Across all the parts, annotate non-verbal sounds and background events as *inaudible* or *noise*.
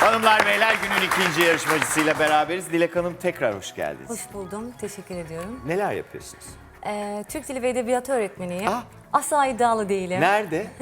Hanımlar beyler günün ikinci yarışmacısıyla beraberiz. Dilek Hanım tekrar hoş geldiniz. Hoş buldum. Teşekkür ediyorum. Neler yapıyorsunuz? Ee, Türk Dili ve Edebiyatı öğretmeniyim. Ah. Asla iddialı değilim. Nerede? *laughs*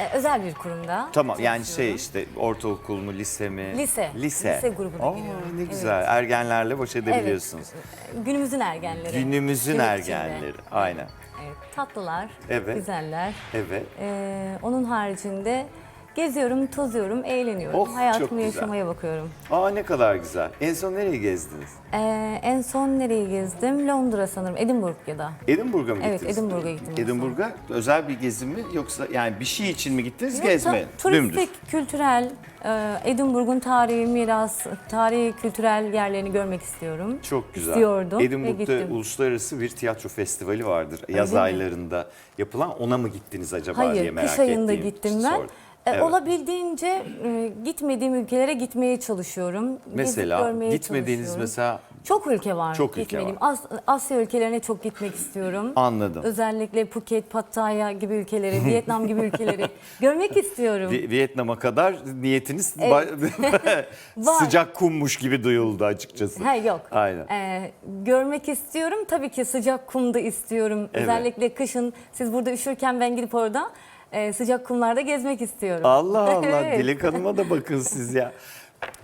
Ee, özel bir kurumda. Tamam yani şey işte ortaokul mu lise mi? Lise. Lise. Lise grubuna Aa, giriyorum. Ne Evet. güzel ergenlerle baş edebiliyorsunuz. Günümüzün ergenleri. Günümüzün içinde. ergenleri aynen. Evet, tatlılar, Evet. güzeller. Evet. Ee, onun haricinde geziyorum, tozuyorum, eğleniyorum. Oh, çok Hayatımı güzel. yaşamaya bakıyorum. Aa ne kadar güzel. En son nereye gezdiniz? Ee, en son nereyi gezdim? Londra sanırım, Edinburgh ya da. Edinburgh'a mı Evet, gittiniz? Edinburgh'a gittim en son. Edinburgh'a özel bir gezi mi yoksa yani bir şey için mi gittiniz Yoksa gezme? Turistik, Dümdüz. kültürel, e, Edinburgh'un tarihi miras, tarihi kültürel yerlerini görmek istiyorum. Çok güzel. İstiyordum ve Edinburgh'da gittim. uluslararası bir tiyatro festivali vardır. Yaz mi? aylarında yapılan. Ona mı gittiniz acaba diye Hayır, merak kış ayında ettiğim gittim ben. sordum. E, Evet. Olabildiğince e, gitmediğim ülkelere gitmeye çalışıyorum. Gezip Mesela görmeye gitmediğiniz çalışıyorum. mesela Çok ülke var. Çok ülke gitmediğim. As- Asya ülkelerine çok gitmek istiyorum. anladım. Özellikle Phuket, Pattaya gibi ülkeleri, Vietnam gibi *laughs* ülkeleri görmek istiyorum. Vi- Vietnam'a kadar niyetiniz ba- *laughs* *laughs* Var. sıcak kummuş gibi duyuldu açıkçası. Ha yok. Aynen. Ee, görmek istiyorum. Tabii ki sıcak kumda istiyorum. Evet. Özellikle kışın siz burada üşürken ben gidip orada e, sıcak kumlarda gezmek istiyorum. Allah Allah *laughs* Evet. Dilek Hanım'a da bakın siz ya.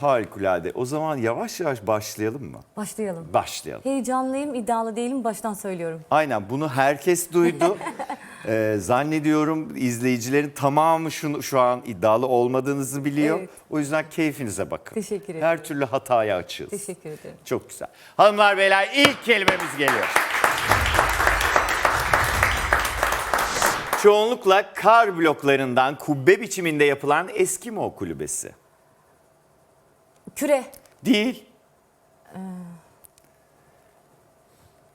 Harikulade. O zaman yavaş yavaş başlayalım mı? Başlayalım. Başlayalım. Heyecanlıyım, iddialı değilim. Baştan söylüyorum. Aynen bunu herkes duydu. Ee, *laughs* zannediyorum izleyicilerin tamamı şunu, şu an iddialı olmadığınızı biliyor. Evet. O yüzden keyfinize bakın. Teşekkür ederim. Her türlü hataya açığız. Teşekkür ederim. Çok güzel. Hanımlar beyler ilk kelimemiz geliyor. Çoğunlukla kar bloklarından kubbe biçiminde yapılan Eskimo kulübesi. Küre. Değil.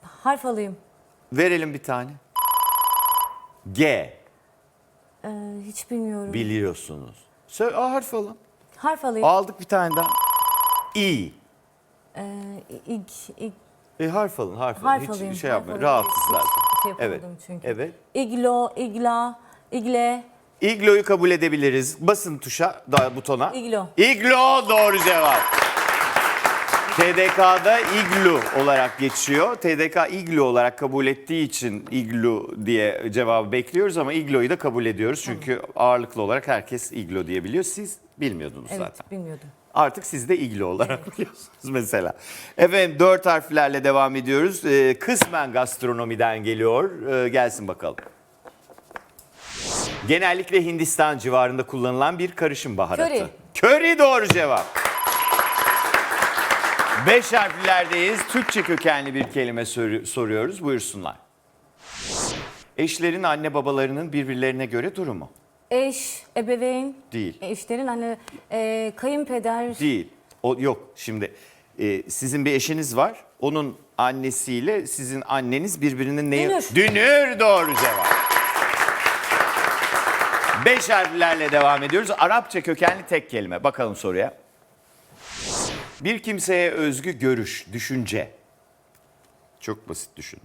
Harf alayım. Verelim bir tane. G. Ee, hiç bilmiyorum. Biliyorsunuz. Söyle A harf alın. Harf alayım. Aldık bir tane daha. İ. Ee, ig, ig, E harf alın, harf alın. harf Hiç alayım. şey harf yapmayın. alayım. Rahatsız zaten. Şey yapamadım Evet. çünkü. Evet. İglo, igla, igle, İglo'yu kabul edebiliriz. Basın tuşa, da butona. iglo. İglo doğru cevap. TDK'da iglu olarak geçiyor. TDK iglu olarak kabul ettiği için iglu diye cevabı bekliyoruz ama igloyu da kabul ediyoruz. Çünkü ağırlıklı olarak herkes iglo diyebiliyor. Siz bilmiyordunuz Evet, zaten. bilmiyordum. Artık siz de iglo olarak *laughs* biliyorsunuz mesela. Efendim dört harflerle devam ediyoruz. Ee, kısmen gastronomiden geliyor. Ee, gelsin bakalım. Genellikle Hindistan civarında kullanılan bir karışım baharatı. Köri. Köri doğru cevap. Beş harflerdeyiz. Türkçe kökenli bir kelime soru- soruyoruz. Buyursunlar. Eşlerin anne babalarının birbirlerine göre durumu. Eş, ebeveyn, Değil. eşlerin hani e, kayınpeder, Değil. O yok. Şimdi e, sizin bir eşiniz var. Onun annesiyle sizin anneniz birbirinin neyi? Dünür. Dünür doğru cevap. Beş harflerle devam ediyoruz. Arapça kökenli tek kelime. Bakalım soruya. Bir kimseye özgü görüş, düşünce. Çok basit düşünün.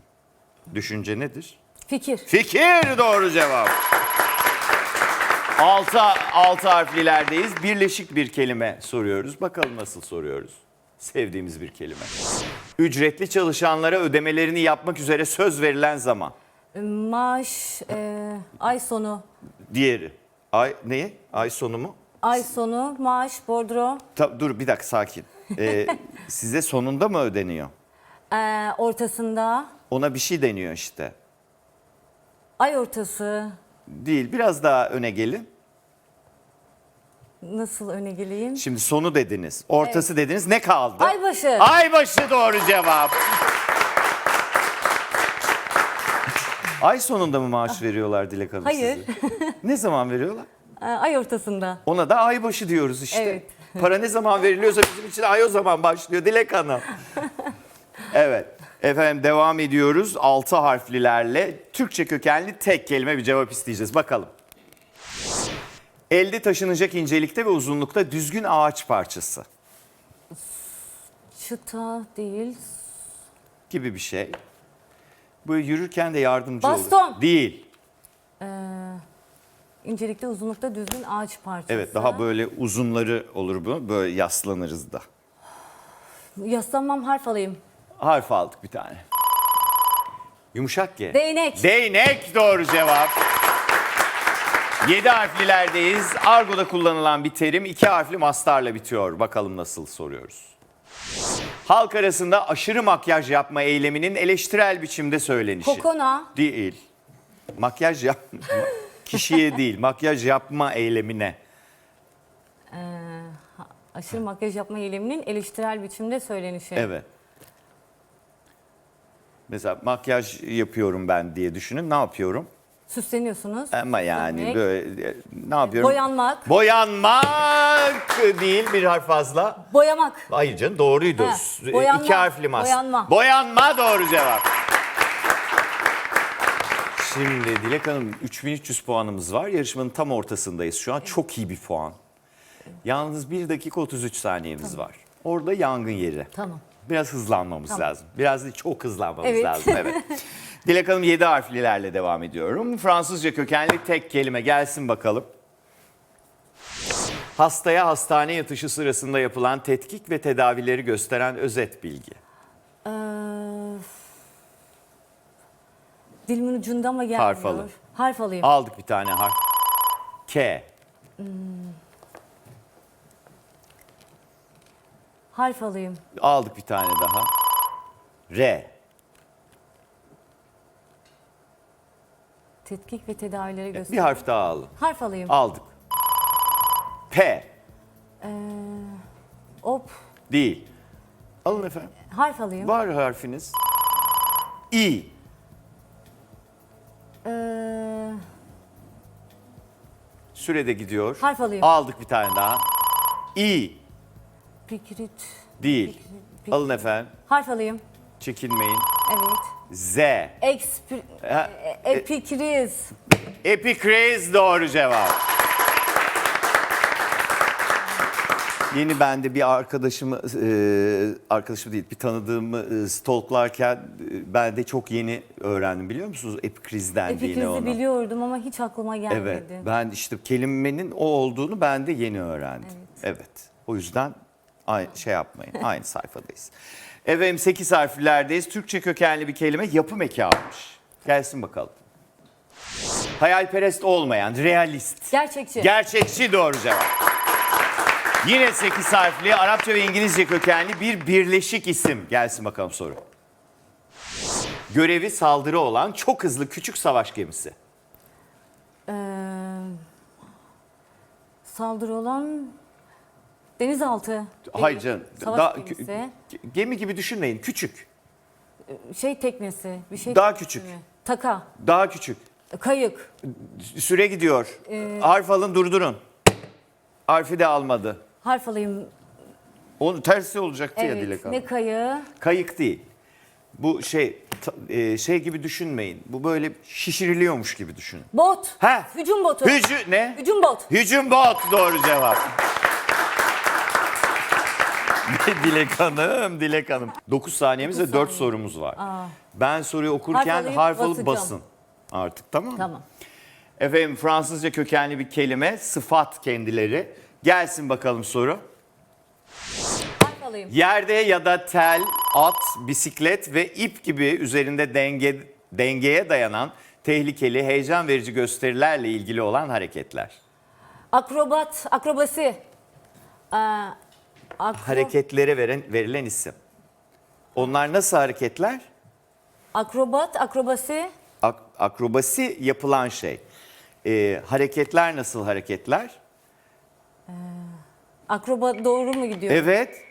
Düşünce nedir? fikir. Fikir doğru cevap. Altı, altı harflilerdeyiz. Birleşik bir kelime soruyoruz. Bakalım nasıl soruyoruz. Sevdiğimiz bir kelime. Ücretli çalışanlara ödemelerini yapmak üzere söz verilen zaman. Maaş, e, ay sonu, Diğeri. Ay neye? Ay sonu mu? ay sonu, maaş, bordro, Ta- dur bir dakika sakin. Ee, *laughs* size sonunda mı ödeniyor? e, ortasında, Ona bir şey deniyor işte. ay ortası, Değil. Biraz daha öne gelin. nasıl öne geleyim? Şimdi sonu dediniz. Ortası dediniz. Ne kaldı? Aybaşı. Aybaşı doğru cevap. Ay sonunda mı maaş veriyorlar Dilek Hanım Hayır. size? *laughs* Ne zaman veriyorlar? Ay ortasında. Ona da aybaşı diyoruz işte. Evet. Para ne zaman veriliyorsa bizim için ay o zaman başlıyor Dilek Hanım. *laughs* Evet. Efendim devam ediyoruz. Altı harflilerle Türkçe kökenli tek kelime bir cevap isteyeceğiz. Bakalım. Elde taşınacak incelikte ve uzunlukta düzgün ağaç parçası Çıta değil, gibi bir şey. Böyle yürürken de yardımcı olur. Baston. Değil. İncelikte, uzunlukta düzgün ağaç parçası. Evet daha böyle uzunları olur bu. Böyle yaslanırız da. Yaslanmam harf alayım. Harf aldık bir tane. Yumuşak G. Değnek. Değnek doğru cevap. 7 harflilerdeyiz. Argo'da kullanılan bir terim iki harfli mastarla bitiyor. Bakalım nasıl soruyoruz. Halk arasında aşırı makyaj yapma eyleminin eleştirel biçimde söylenişi. Kokona. Değil. Makyaj yap kişiye *laughs* değil, makyaj yapma eylemine. Aşırı makyaj yapma eyleminin eleştirel biçimde söylenişi. Evet. Mesela makyaj yapıyorum ben diye düşünün. Ne yapıyorum? Süsleniyorsunuz. Ama yani Süslenmek. böyle ne yapıyorum? Boyanmak. Boyanmak değil bir harf fazla. Boyamak. Hayır canım doğruydu. Ha, E, boyanma, İki harfli mas. boyanma. Boyanma doğru cevap. Şimdi Dilek Hanım 3300 puanımız var. Yarışmanın tam ortasındayız şu an. Çok iyi bir puan. Yalnız 1 dakika 33 saniyemiz var. Orada yangın yeri. Tamam. Biraz hızlanmamız Tamam. lazım. Biraz da çok hızlanmamız Evet. lazım. Evet. *laughs* Dilek Hanım 7 harflilerle devam ediyorum. Fransızca kökenli tek kelime gelsin bakalım. Hastaya hastane yatışı sırasında yapılan tetkik ve tedavileri gösteren özet bilgi. Ee, dilimin ucunda ama gelmiyor. Harf alın. Harf alayım. Aldık bir tane harf. K. Harf alayım. Aldık bir tane daha. R. Tetkik ve tedavileri göster. Bir harf daha alın. Harf alayım. Aldık. P. Op. Değil. Alın efendim. Harf alayım. Var harfiniz. İ. Ee, Sürede gidiyor. Harf alayım. Aldık bir tane daha. İ. pikrit. Değil. Pik- Alın efendim. Harf alayım. Çekinmeyin. Evet. Z. Expri... Ha, e- Epikriz. Epikriz doğru cevap. Yeni ben de bir arkadaşımı, e, arkadaşım değil bir tanıdığımı e, stalklarken e, ben de çok yeni öğrendim biliyor musunuz? Epikriz dendiğini Epikriz'i ona. biliyordum ama hiç aklıma gelmedi. Evet ben işte kelimenin o olduğunu ben de yeni öğrendim. Evet. O yüzden aynı şey yapmayın aynı sayfadayız. Efendim 8 harflerdeyiz. Türkçe kökenli bir kelime yapım eki almış. Gelsin bakalım. Hayalperest olmayan, realist. Gerçekçi. Gerçekçi doğru cevap. Yine 8 harfli Arapça ve İngilizce kökenli bir birleşik isim. Gelsin bakalım soru. Görevi saldırı olan çok hızlı küçük savaş gemisi. Ee, saldırı olan denizaltı. Hayır canım. Savaş Daha, gemisi. kü- gemi gibi düşünmeyin. Küçük. Şey teknesi. Bir şey Daha küçük. mi? Taka. Daha küçük. Kayık. Süre gidiyor. Ee, Harf alın durdurun. Harfi de almadı. Harf alayım. Onun tersi olacaktı ya Dilek Evet. Hanım. Ne kayığı? Kayık değil. Bu şey e, şey gibi düşünmeyin. Bu böyle şişiriliyormuş gibi düşünün. Bot. Ha. Hücum botu. Hücü ne? Hücum bot. Hücum bot doğru cevap. *laughs* Dilek Hanım, Dilek Hanım. 9 saniyemiz ve Dokuz 4 saniye. sorumuz var. Ben soruyu okurken Harf alıp basacağım. basın. Artık tamam mı? Tamam. Efendim Fransızca kökenli bir kelime, sıfat kendileri. Gelsin bakalım soru. Harf alayım. Yerde ya da tel, at, bisiklet ve ip gibi üzerinde denge dengeye dayanan tehlikeli, heyecan verici gösterilerle ilgili olan hareketler. Akrobat. Akrobasi. Ee, akro- Hareketlere veren, verilen isim. Onlar nasıl hareketler? Akrobat. Akrobasi. Ak- akrobasi yapılan şey. Ee, hareketler nasıl hareketler? Akrobat doğru mu gidiyor? Evet.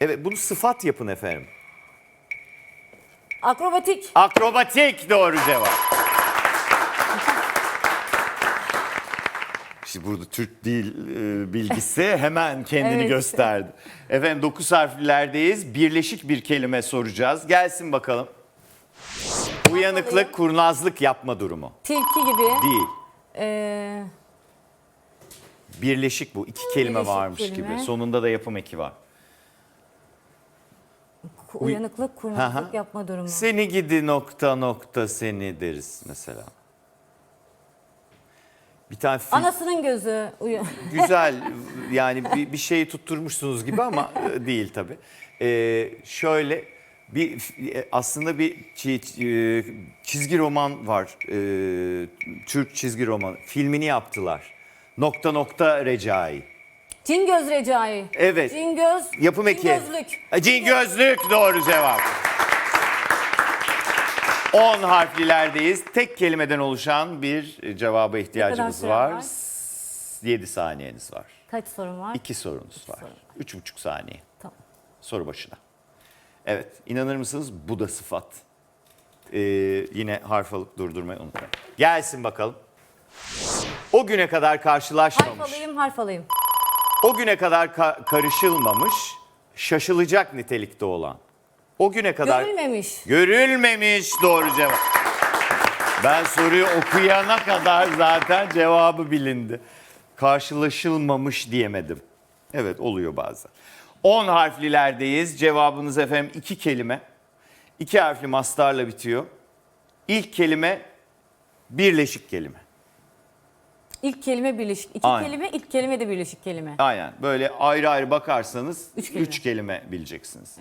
Evet bunu sıfat yapın efendim. Akrobatik. Akrobatik doğru cevap. Burada Türk dil e, bilgisi *laughs* hemen kendini Evet. gösterdi. Efendim 9 harflilerdeyiz. Birleşik bir kelime soracağız. Gelsin bakalım. Uyanıklık, kurnazlık yapma durumu. Tilki gibi. Değil. Ee, Birleşik bu. İki kelime Birleşik varmış kelime. gibi. Sonunda da yapım eki var. uyanıklık, kurnazlık Hı yapma durumu. Seni gidi nokta nokta seni deriz mesela. Bir tane film- Anasının gözü. uyu- *laughs* güzel yani bir, bir şeyi tutturmuşsunuz gibi ama e, değil tabii. Ee, şöyle bir e, aslında bir çi- e, çizgi roman var. Ee, Türk çizgi roman. Filmini yaptılar. Nokta nokta Recai. Cingöz Recai. Evet. Cingöz. Yapım eki. Cingözlük. E, Cingözlük doğru cevap. 10 harflilerdeyiz. Tek kelimeden oluşan bir cevaba ihtiyacımız var. var? 7 saniyeniz var. Kaç sorun var? 2 sorunuz var. sorun var. 3,5 saniye. Tamam. Soru başına. Evet, inanır mısınız bu da sıfat. Ee, yine harf alıp durdurmayı unutmayın. Gelsin bakalım. O güne kadar Harf karşılaşmamış, alayım, harf alayım. o güne kadar ka- karışılmamış, şaşılacak nitelikte olan. O güne kadar Görülmemiş. görülmemiş doğru cevap. Ben soruyu okuyana kadar zaten cevabı bilindi. Karşılaşılmamış diyemedim. Evet oluyor bazen. 10 harflilerdeyiz. Cevabınız efendim iki kelime. İki harfli mastarla bitiyor. İlk kelime birleşik kelime. İlk kelime birleşik. İki Aynen. kelime, ilk kelime de birleşik kelime. Aynen böyle ayrı ayrı bakarsanız Üç üç kelime. kelime, bileceksiniz.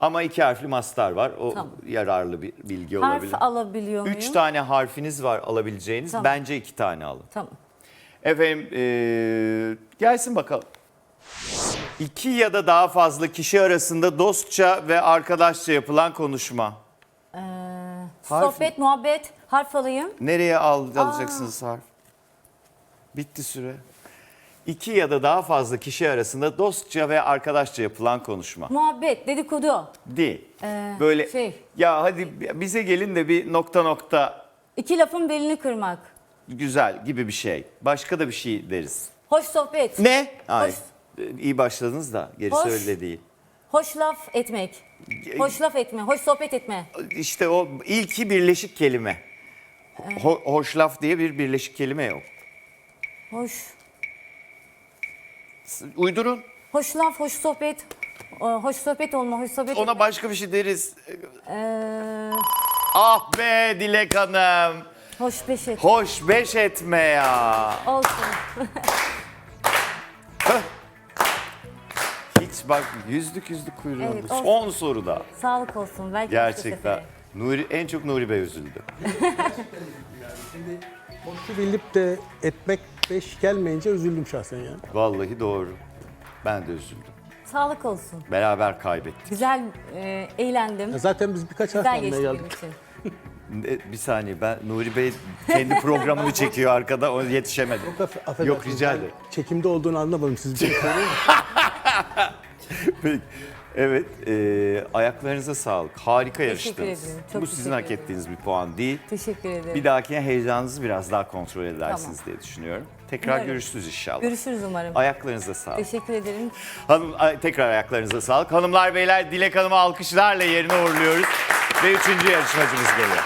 Ama iki harfli mastar var. O Tamam. yararlı bir bilgi Harf olabilir. alabiliyor muyum? Üç tane harfiniz var alabileceğiniz. Tamam. Bence iki tane alın. Tamam. Efendim eee, gelsin bakalım. İki ya da daha fazla kişi arasında dostça ve arkadaşça yapılan konuşma. Ee, Harf sohbet, muhabbet, harf alayım. Nereye al, alacaksınız harf? Bitti süre. İki ya da daha fazla kişi arasında dostça ve arkadaşça yapılan konuşma. Muhabbet, dedikodu. Değil. Ee, Böyle şey. ya hadi bize gelin de bir nokta nokta İki lafın belini kırmak. güzel gibi bir şey. Başka da bir şey deriz. Hoş sohbet. Ne? Ay, Hoş. iyi başladınız da gerisi Hoş. öyle değil. Hoş laf etmek. Hoş laf etme, hoş sohbet etme. İşte o ilki birleşik kelime. Ho- hoş laf diye bir birleşik kelime yok. Hoş. Uydurun. Hoş laf, hoş sohbet. Ee, Hoş sohbet olma, hoş sohbet Ona etme. başka bir şey deriz. Ee, Ah be Dilek Hanım. hoş beş et. Hoş beş etme ya. Olsun. *laughs* Hiç bak yüzlük yüzlük kuyruğu. Evet, olsun. Son soruda. Sağlık olsun. Belki başka Gerçekten. sefere. Nuri, en çok Nuri Bey üzüldü. Boşu bilip de etmek beş gelmeyince üzüldüm şahsen yani. Vallahi doğru. Ben de üzüldüm. Sağlık olsun. Beraber kaybettik. Güzel e, eğlendim. Ya zaten biz birkaç harf Güzel almaya geçti benim geldik. için. Ne- *laughs* Bir saniye ben Nuri Bey kendi programını çekiyor arkada o yetişemedi. Aff- affedersiniz, Yok rica ben ederim. Çekimde olduğunu anlamadım siz bir şey söyleyin. *laughs* *laughs* Peki. Evet, e, ayaklarınıza sağlık. Harika Teşekkür yarıştınız. ederim, çok Bu sizin teşekkür hak ederim. ettiğiniz bir puan değil. Teşekkür ederim. Bir dahakine heyecanınızı biraz daha kontrol edersiniz Tamam. diye düşünüyorum. Tekrar Umarım. görüşürüz inşallah. Görüşürüz umarım. Ayaklarınıza sağlık. Teşekkür ederim. Hanım, ay- tekrar ayaklarınıza sağlık. Hanımlar beyler Dilek Hanım'ı alkışlarla yerine uğurluyoruz. Ve üçüncü yarışmacımız geliyor.